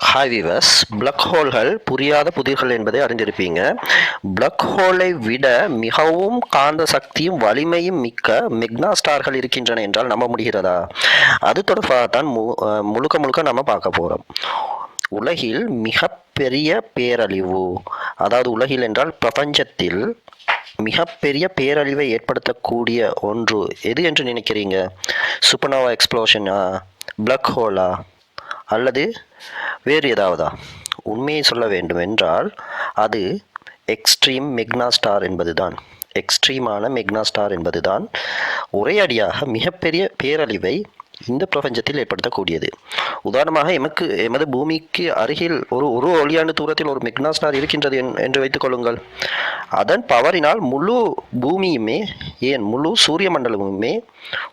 Hi விவஸ் plug ஹோல்கள் புரியாத புதிர்கள் என்பதை அறிந்திருப்பீங்க plug ஹோலை விட மிகவும் காந்த சக்தியும் வலிமையும் மிக்க மெக்னா ஸ்டார்கள் இருக்கின்றன என்றால் நம்ப முடிகிறதா? அது தொடர்பாகத்தான் மு முழுக்க முழுக்க நம்ம பார்க்க போகிறோம் உலகில் மிகப்பெரிய பேரழிவு அதாவது உலகில் என்றால் பிரபஞ்சத்தில் மிகப்பெரிய பேரழிவை ஏற்படுத்தக்கூடிய ஒன்று எது என்று நினைக்கிறீங்க? சுப்பனோவா எக்ஸ்ப்ளோஷனா பிளக் ஹோலா அல்லது வேறு ஏதாவதா? உண்மையை சொல்ல வேண்டும் என்றால் அது எக்ஸ்ட்ரீம் மெக்னா ஸ்டார் என்பதுதான். எக்ஸ்ட்ரீமான மெக்னா ஸ்டார் என்பதுதான் ஒரே அடியாக மிகப்பெரிய பேரழிவை இந்த பிரபஞ்சத்தில் ஏற்படுத்தக்கூடியது. உதாரணமாக எமக்கு எமது பூமிக்கு அருகில் ஒரு ஒரு ஒளியாண்டு தூரத்தில் ஒரு மெக்னா ஸ்டார் இருக்கின்றது என்- என்று வைத்துக் கொள்ளுங்கள். அதன் பவரினால் முழு பூமியுமே ஏன் முழு சூரிய மண்டலமுமே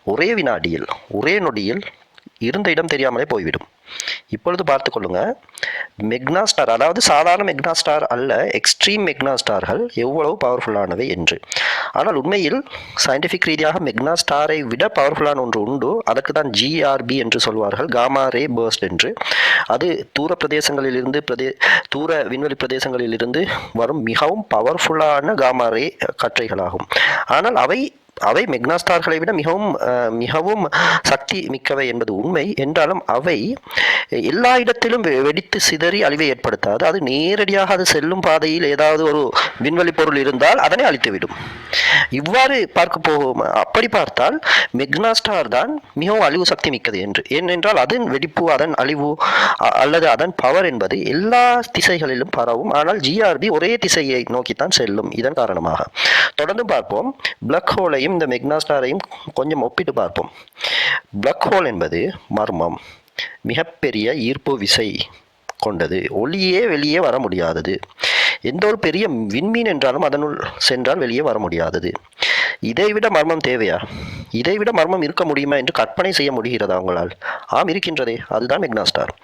ஒரே வினாடியில் ஒரே நொடியில் இருந்த இடம் தெரியாமலே போய்விடும். இப்பொழுது பார்த்து கொள்ளுங்க. மெக்னா ஸ்டார் அதாவது சாதாரண மெக்னா ஸ்டார் அல்ல எக்ஸ்ட்ரீம் மெக்னா ஸ்டார்கள் எவ்வளவு பவர்ஃபுல்லானவை என்று. ஆனால் உண்மையில் சயின்டிஃபிக் ரீதியாக மெக்னா ஸ்டாரை விட பவர்ஃபுல்லான ஒன்று உண்டு. அதற்கு தான் ஜிஆர்பி என்று சொல்வார்கள் காமா ரே பர்ஸ்ட் என்று. அது தூர பிரதேசங்களிலிருந்து பிரதே தூர விண்வெளி பிரதேசங்களிலிருந்து வரும் மிகவும் பவர்ஃபுல்லான காமா ரே கற்றைகளாகும். ஆனால் அவை அவை மெக்னாஸ்டார்களை விட மிகவும் மிகவும் சக்தி மிக்கவை என்பது உண்மை. என்றாலும் அவை எல்லா இடத்திலும் வெ- வெடித்து சிதறி அழிவை ஏற்படுத்தாது. அது நேரடியாக அது செல்லும் பாதையில் ஏதாவது ஒரு விண்வெளி பொருள் இருந்தால் அதனை அழித்துவிடும். இவ்வாறு பார்க்க போகும் அப்படி பார்த்தால் மெக்னாஸ்டார் தான் மிகவும் அழிவு சக்தி மிக்கது என்று. ஏனென்றால் அதன் வெடிப்பு அதன் அழிவு அல்லது அதன் பவர் என்பது எல்லா திசைகளிலும் பரவும். ஆனால் ஜிஆர்பி ஒரே திசையை நோக்கித்தான் செல்லும். இதன் காரணமாக. தொடர்ந்து பார்ப்போம். பிளக் ஹோலையும் இந்த மெக்னா ஸ்டாரையும் கொஞ்சம் ஒப்பிட்டு பார்ப்போம். பிளக் ஹோல் என்பது மர்மம். மிகப்பெரிய ஈர்ப்பு விசை கொண்டது. ஒளியே வெளியே வர முடியாதது. எந்த ஒரு பெரிய விண்மீன் என்றாலும் அதனுள் சென்றால் வெளியே வர முடியாதது. இதைவிட மர்மம் தேவையா? இதைவிட மர்மம் இருக்க முடியுமா என்று கற்பனை செய்ய முடிகிறதா உங்களால்? ஆம் இருக்கின்றதே. அதுதான் மெக்னா ஸ்டார்.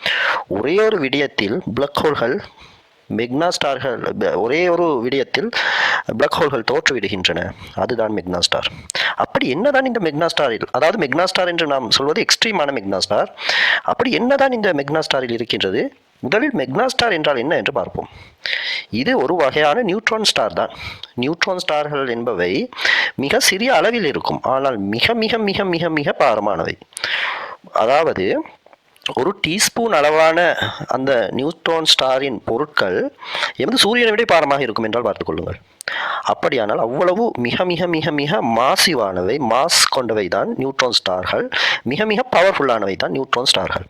ஒரே ஒரு விடயத்தில் பிளக் ஹோல்கள் மெக்னா ஸ்டார்கள் ஒரே ஒரு விடயத்தில் பிளக் ஹோல்கள் தோற்றுவிடுகின்றன அதுதான் மெக்னா ஸ்டார் அப்படி என்னதான் இந்த மெக்னா ஸ்டாரில் அதாவது மெக்னா ஸ்டார் என்று நாம் சொல்வது எக்ஸ்ட்ரீமான மெக்னா ஸ்டார் அப்படி என்னதான் இந்த மெக்னா ஸ்டாரில் இருக்கின்றது? முதலில் மெக்னா ஸ்டார் என்றால் என்ன என்று பார்ப்போம். இது ஒரு வகையான நியூட்ரான் ஸ்டார் தான். நியூட்ரான் ஸ்டார்கள் என்பவை மிக சிறிய அளவில் இருக்கும். ஆனால் மிக மிக மிக மிக மிக பாரமானவை. அதாவது ஒரு டீஸ்பூன் அளவான அந்த நியூட்ரான் ஸ்டாரின் பொருட்கள் எமது சூரியனை விட பாரமாக இருக்கும் என்றால் பார்த்துக்கொள்ளுங்கள் அப்படியானால் அவ்வளவு மிக மிக மிக மிக மாசிவானவை மாஸ் கொண்டவை தான் நியூட்ரான் ஸ்டார்கள். மிக மிக பவர்ஃபுல்லானவை தான் நியூட்ரான் ஸ்டார்கள்.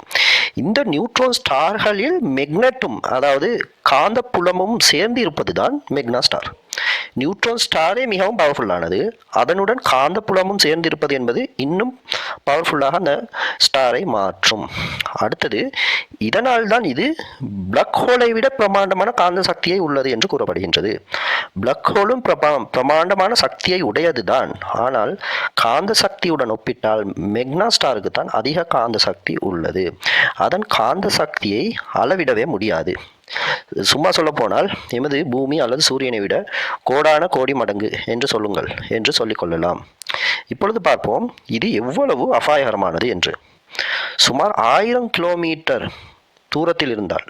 இந்த நியூட்ரான் ஸ்டார்களில் மெக்னட்டும் அதாவது காந்த புலமும் சேர்ந்து இருப்பது தான் மெக்னா ஸ்டார் நியூட்ரான் ஸ்டாரே மிகவும் பவர்ஃபுல்லானது அதனுடன் காந்த புலமும் சேர்ந்திருப்பது என்பது இன்னும் பவர்ஃபுல்லாக அந்த ஸ்டாரை மாற்றும். அடுத்தது இதனால் தான் இது பிளக் ஹோலை விட பிரமாண்டமான காந்த சக்தியை உள்ளது என்று கூறப்படுகின்றது. பிளக் ஹோலும் பிரபா பிரமாண்டமான சக்தியை உடையது தான் ஆனால் காந்த சக்தியுடன் ஒப்பிட்டால் மெக்னா ஸ்டாருக்கு தான் அதிக காந்த சக்தி உள்ளது. அதன் காந்த சக்தியை அளவிடவே முடியாது. சும்மா சொல்ல போனால் எமது பூமி அல்லது சூரியனை விட கோடான கோடி மடங்கு என்று சொல்லுங்கள் என்று சொல்லிக்கொள்ளலாம் இப்பொழுது பார்ப்போம் இது எவ்வளவு அபாயகரமானது என்று. சுமார் ஆயிரம் கிலோமீட்டர் தூரத்தில் இருந்தால்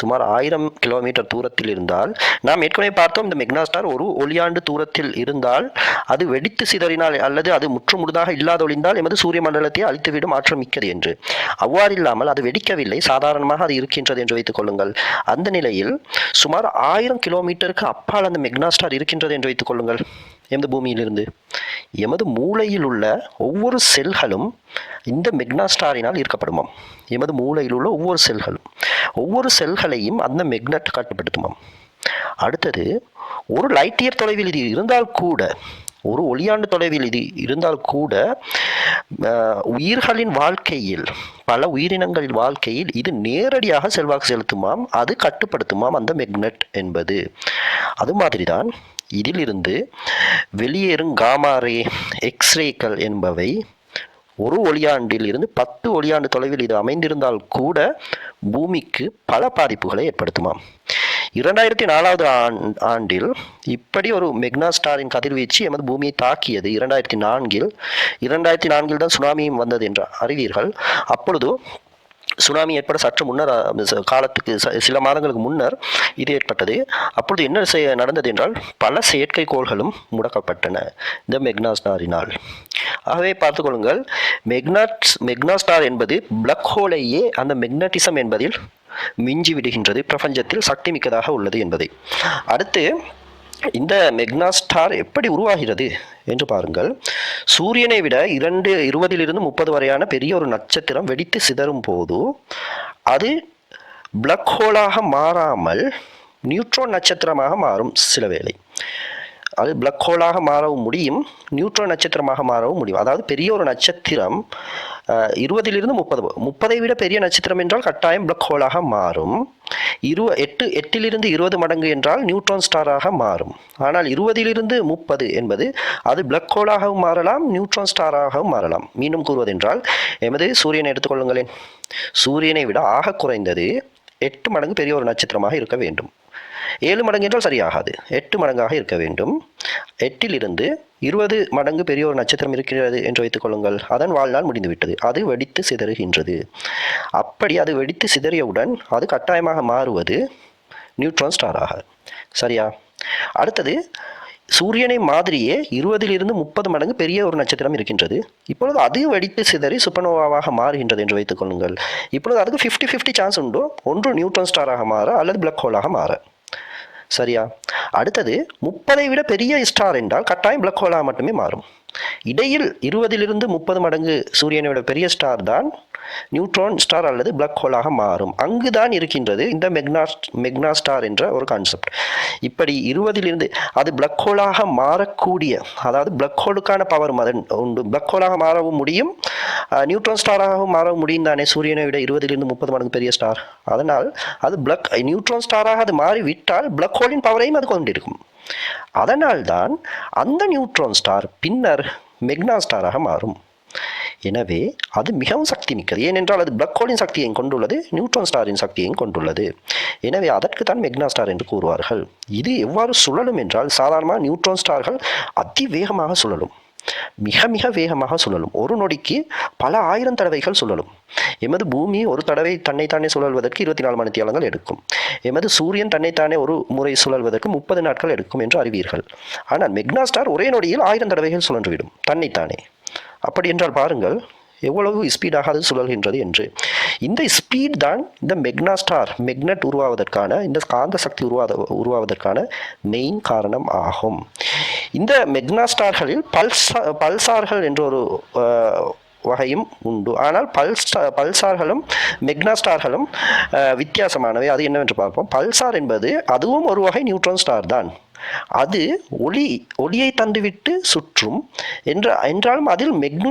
சுமார் ஆயிரம் கிலோமீட்டர் தூரத்தில் இருந்தால் நாம் ஏற்கனவே பார்த்தோம் இந்த மெக்னாஸ்டார் ஒரு ஒளியாண்டு தூரத்தில் இருந்தால் அது வெடித்து சிதறினால் அல்லது அது முற்று முழுதாக இல்லாதொழிந்தால் எமது சூரிய மண்டலத்தை அழித்துவிடும் ஆற்றல் மிக்கது என்று. அவ்வாறு இல்லாமல் அது வெடிக்கவில்லை சாதாரணமாக அது இருக்கின்றது என்று வைத்துக் கொள்ளுங்கள். அந்த நிலையில் சுமார் ஆயிரம் கிலோமீட்டருக்கு அப்பால் அந்த மெக்னாஸ்டார் இருக்கின்றது என்று வைத்துக் கொள்ளுங்கள். எமது பூமியிலிருந்து எமது மூளையில் உள்ள ஒவ்வொரு செல்களும் இந்த மெக்னாஸ்டாரினால் ஈர்க்கப்படுமாம். எமது மூளையில் உள்ள ஒவ்வொரு செல்களும் ஒவ்வொரு செல்களையும் அந்த மெக்னட் கட்டுப்படுத்துமாம். அடுத்தது ஒரு லைட் இயர் தொலைவில் இது இருந்தால் கூட ஒரு ஒளியாண்டு தொலைவில் இது இருந்தால் கூட உயிர்களின் வாழ்க்கையில் பல உயிரினங்களின் வாழ்க்கையில் இது நேரடியாக செல்வாக்கு செலுத்துமாம் அது கட்டுப்படுத்துமாம் அந்த மெக்னட் என்பது. அது மாதிரிதான் இதிலிருந்து வெளியேறும் காமாரே எக்ஸ்ரேக்கள் என்பவை ஒரு ஒளியாண்டில் இருந்து பத்து ஒளியாண்டு தொலைவில் இது அமைந்திருந்தால் கூட பூமிக்கு பல பாதிப்புகளை ஏற்படுத்துமாம். இரண்டாயிரத்தி நாலாவது ஆண்- ஆண்டில் இப்படி ஒரு மெக்னா ஸ்டாரின் கதிர்வீச்சு எமது பூமியை தாக்கியது. இரண்டாயிரத்தி நான்கில் இரண்டாயிரத்தி நான்கில் தான் சுனாமியும் வந்தது என்று அறிவீர்கள். அப்பொழுது சுனாமி ஏற்பட சற்று முன்னர் காலத்துக்கு ச- சில மாதங்களுக்கு முன்னர் இது ஏற்பட்டது. அப்பொழுது என்ன செய்ய நடந்தது என்றால் பல செயற்கைக்கோள்களும் முடக்கப்பட்டன. இந்த மெக்னா ஸ்டாரினால் ஆகவே பார்த்துக்கொள்ளுங்கள் மெக்னாட் மெக்னா ஸ்டார் என்பது பிளக் ஹோலையே அந்த மெக்னட்டிசம் என்பதில் மிஞ்சி விடுகின்றது. பிரபஞ்சத்தில் சக்தி மிக்கதாக உள்ளது என்பதை. அடுத்து இந்த மெக்னா ஸ்டார் எப்படி உருவாகிறது என்று பாருங்கள். சூரியனை விட இரண்டு இருபதிலிருந்து முப்பது வரையான பெரிய ஒரு நட்சத்திரம் வெடித்து சிதறும் போது அது பிளக் ஹோலாக மாறாமல் நியூட்ரான் நட்சத்திரமாக மாறும் சில வேளை. அது பிளக் ஹோலாக மாறவும் முடியும் நியூட்ரான் நட்சத்திரமாக மாறவும் முடியும். அதாவது பெரிய ஒரு நட்சத்திரம் இருபதிலிருந்து முப்பது. முப்பதை விட பெரிய நட்சத்திரம் என்றால் கட்டாயம் பிளக் ஹோலாக மாறும். இரு எட்டு எட்டிலிருந்து இருபது மடங்கு என்றால் நியூட்ரான் ஸ்டாராக மாறும். ஆனால் இருபதிலிருந்து முப்பது என்பது அது பிளக் ஹோலாகவும் மாறலாம் நியூட்ரான் ஸ்டாராகவும் மாறலாம். மீண்டும் கூறுவதென்றால் எமது சூரியனை எடுத்துக்கொள்ளுங்களேன் சூரியனை விட ஆக குறைந்தது எட்டு மடங்கு பெரிய ஒரு நட்சத்திரமாக இருக்க வேண்டும். ஏழு மடங்கு என்றால் சரியாகாது. எட்டு மடங்காக இருக்க வேண்டும். எட்டிலிருந்து இருபது மடங்கு பெரிய ஒரு நட்சத்திரம் இருக்கிறது என்று வைத்துக் கொள்ளுங்கள். அதன் வாழ்நாள் முடிந்துவிட்டது. அது வெடித்து சிதறுகின்றது. அப்படி அது வெடித்து சிதறியவுடன் அது கட்டாயமாக மாறுவது நியூட்ரான் ஸ்டாராக. சரியா? அடுத்தது சூரியனை மாதிரியே இருபதிலிருந்து முப்பது மடங்கு பெரிய ஒரு நட்சத்திரம் இருக்கின்றது. இப்பொழுது அது வெடித்து சிதறி சுப்பனோவாவாக மாறுகின்றது என்று வைத்துக் கொள்ளுங்கள். இப்பொழுது அதுக்கு ஃபிஃப்டி ஃபிஃப்டி சான்ஸ் உண்டு. ஒன்று நியூட்ரான் ஸ்டாராக மாற அல்லது பிளக் ஹோலாக மாற. சரியா? அடுத்தது முப்பதை விட பெரிய ஸ்டார் என்றால் கட்டாயம் பிளாக் ஹோலாக மட்டுமே மாறும். இடையில் இருபதிலிருந்து முப்பது மடங்கு சூரியனை விட பெரிய ஸ்டார் தான் நியூட்ரான் ஸ்டார் அல்லது பிளாக் ஹோலாக மாறும். அங்கு தான் இருக்கின்றது இந்த மெக்னா மெக்னா ஸ்டார் என்ற ஒரு கான்செப்ட் இப்படி இருபதிலிருந்து அது பிளாக் ஹோலாக மாறக்கூடிய அதாவது பிளாக் ஹோலுக்கான பவர் அதன் உண்டு. பிளாக் ஹோலாக மாறவும் முடியும். நியூட்ரான் ஸ்டாராகவும் மாறவும் முடியும் தானே சூரியனை விட இருபதிலிருந்து முப்பது மடங்கு பெரிய ஸ்டார் அதனால் அது பிளக் நியூட்ரான் ஸ்டாராக அது மாறிவிட்டால் பிளாக் ஹோலின் பவரையும் அது கொண்டிருக்கும். அதனால்தான் அந்த நியூட்ரான் ஸ்டார் பின்னர் மெக்னா ஸ்டாராக மாறும். எனவே அது மிகவும் சக்தி மிக்கது ஏனென்றால் அது பிளக் ஹோலின் சக்தியையும் கொண்டுள்ளது நியூட்ரான் ஸ்டாரின் சக்தியையும் கொண்டுள்ளது. எனவே அதற்கு தான் மெக்னா ஸ்டார் என்று கூறுவார்கள். இது எவ்வாறு சுழலும் என்றால் சாதாரணமாக நியூட்ரான் ஸ்டார்கள் அதிவேகமாக சுழலும். மிக மிக வேகமாக சுழலும். ஒரு நொடிக்கு பல ஆயிரம் தடவைகள் சுழலும். எமது பூமி ஒரு தடவை தன்னைத்தானே சுழல்வதற்கு இருபத்தி நாலு மணித்தியாலங்கள் எடுக்கும். எமது சூரியன் தன்னைத்தானே ஒரு முறை சுழல்வதற்கு முப்பது நாட்கள் எடுக்கும் என்று அறிவீர்கள். ஆனால் மெக்னா ஸ்டார் ஒரே நொடியில் ஆயிரம் தடவைகள் சுழன்றுவிடும். தன்னைத்தானே. அப்படி என்றால் பாருங்கள் எவ்வளவு ஸ்பீடாக அது சுழல்கின்றது என்று. இந்த ஸ்பீட் தான் இந்த மெக்னா ஸ்டார் மெக்னட் உருவாவதற்கான இந்த காந்த சக்தி உருவாத உருவாவதற்கான மெயின் காரணம் ஆகும். இந்த மெக்னா ஸ்டார்களில் பல்சா பல்சார்கள் என்ற ஒரு வகையும் உண்டு. ஆனால் பல்ஸ்டா பல்சார்களும் மெக்னா ஸ்டார்களும் வித்தியாசமானவை. அது என்னவென்று பார்ப்போம். பல்சார் என்பது அதுவும் ஒரு வகை நியூட்ரான் ஸ்டார் தான். அது ஒளி ஒளியை தந்துவிட்டு சுற்றும் என்ற என்றாலும் அதில் மெக்ன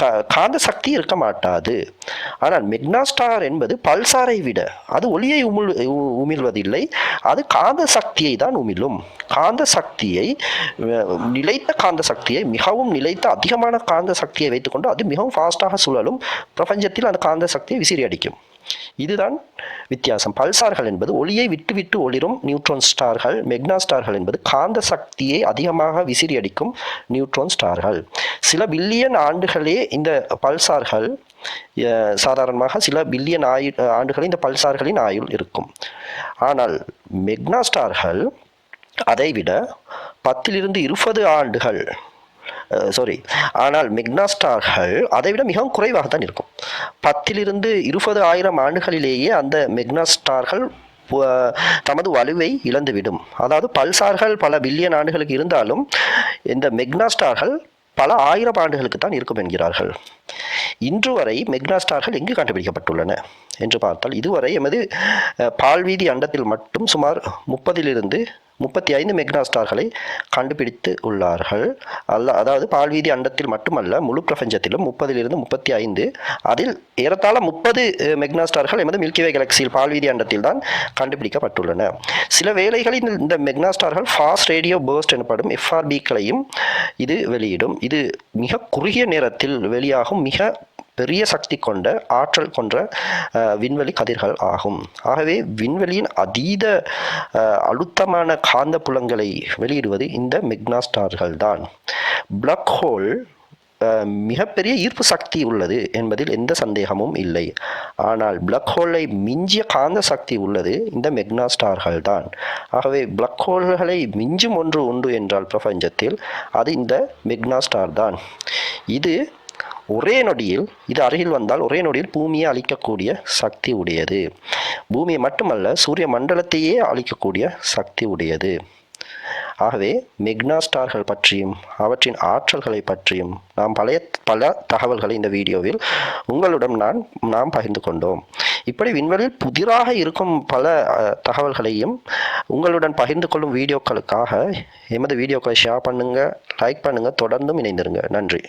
கா- காந்த சக்தி இருக்க மாட்டாது. ஆனால் மெக்னா ஸ்டார் என்பது பல்சாரை விட அது ஒளியை உமிழ் உ- உமிழ்வதில்லை. அது காந்த சக்தியை தான் உமிழும். காந்த சக்தியை நிலைத்த காந்த சக்தியை மிகவும் நிலைத்த அதிகமான காந்த சக்தியை வைத்துக்கொண்டு அது மிகவும் ஃபாஸ்டாக சுழலும். பிரபஞ்சத்தில் அந்த காந்த சக்தியை விசிறி அடிக்கும். இதுதான் வித்தியாசம். பல்சார்கள் என்பது ஒளியை விட்டு விட்டு ஒளிரும் நியூட்ரான் ஸ்டார்கள். மெக்னா ஸ்டார்கள் என்பது காந்த சக்தியை அதிகமாக விசிறி அடிக்கும் நியூட்ரான் ஸ்டார்கள். சில பில்லியன் ஆண்டுகளே இந்த பல்சார்கள் சாதாரணமாக சில பில்லியன் ஆயு ஆண்டுகளே இந்த பல்சார்களின் ஆயுள் இருக்கும். ஆனால் மெக்னா ஸ்டார்கள் அதைவிட பத்திலிருந்து இருபது ஆண்டுகள் சாரி ஆனால் மெக்னாஸ்டார்கள் அதைவிட மிகவும் குறைவாக தான் இருக்கும். பத்திலிருந்து இருபது ஆயிரம் ஆண்டுகளிலேயே அந்த மெக்னாஸ்டார்கள் தமது வலுவை இழந்துவிடும். அதாவது பல்சார்கள் பல பில்லியன் ஆண்டுகளுக்கு இருந்தாலும் இந்த மெக்னாஸ்டார்கள் பல ஆயிரம் ஆண்டுகளுக்கு தான் இருக்கும் என்கிறார்கள். இன்று வரை மெக்னாஸ்டார்கள் எங்கு கண்டுபிடிக்கப்பட்டுள்ளன என்று பார்த்தால் இதுவரை எமது பால்வீதி அண்டத்தில் மட்டும் சுமார் முப்பதிலிருந்து முப்பத்தி ஐந்து மெக்னா ஸ்டார்களை கண்டுபிடித்து உள்ளார்கள். அல்ல அதாவது பால்வீதி அண்டத்தில் மட்டுமல்ல முழு பிரபஞ்சத்திலும் முப்பதிலிருந்து முப்பத்தி ஐந்து அதில் ஏறத்தாழ முப்பது மெக்னா ஸ்டார்கள் எமது மில்கிவே கேலக்சியில் பால்வீதி அண்டத்தில் தான் கண்டுபிடிக்கப்பட்டுள்ளன. சில வேளைகளில் இந்த மெக்னா ஸ்டார்கள் ஃபாஸ்ட் ரேடியோ பேர்ஸ்ட் எனப்படும் எஃப்ஆர்பிக்களையும் இது வெளியிடும். இது மிக குறுகிய நேரத்தில் வெளியாகும் மிக பெரிய சக்தி கொண்ட ஆற்றல் கொண்ட விண்வெளி கதிர்கள் ஆகும். ஆகவே விண்வெளியின் அதீத அழுத்தமான காந்த புலங்களை வெளியிடுவது இந்த மெக்னா ஸ்டார்கள் தான். பிளக் ஹோல் மிகப்பெரிய ஈர்ப்பு சக்தி உள்ளது என்பதில் எந்த சந்தேகமும் இல்லை. ஆனால் பிளாக் ஹோலை மிஞ்சிய காந்த சக்தி உள்ளது இந்த மெக்னா ஸ்டார்கள் தான். ஆகவே பிளாக் ஹோல்களை மிஞ்சும் ஒன்று உண்டு என்றால் பிரபஞ்சத்தில் அது இந்த மெக்னா ஸ்டார் தான். இது ஒரே நொடியில் இது அருகில் வந்தால் ஒரே நொடியில் பூமியை அழிக்கக்கூடிய சக்தி உடையது. பூமியை மட்டுமல்ல சூரிய மண்டலத்தையே அழிக்கக்கூடிய சக்தி உடையது. ஆகவே மெக்னா ஸ்டார்கள் பற்றியும் அவற்றின் ஆற்றல்களை பற்றியும் நாம் பழைய பல தகவல்களை இந்த வீடியோவில் உங்களுடன் நான் நாம் பகிர்ந்து கொண்டோம். இப்படி விண்வெளியில் புதிராக இருக்கும் பல தகவல்களையும் உங்களுடன் பகிர்ந்து கொள்ளும் வீடியோக்களுக்காக எமது வீடியோக்களை ஷேர் பண்ணுங்கள் லைக் பண்ணுங்கள் தொடர்ந்தும் இணைந்திருங்க. நன்றி.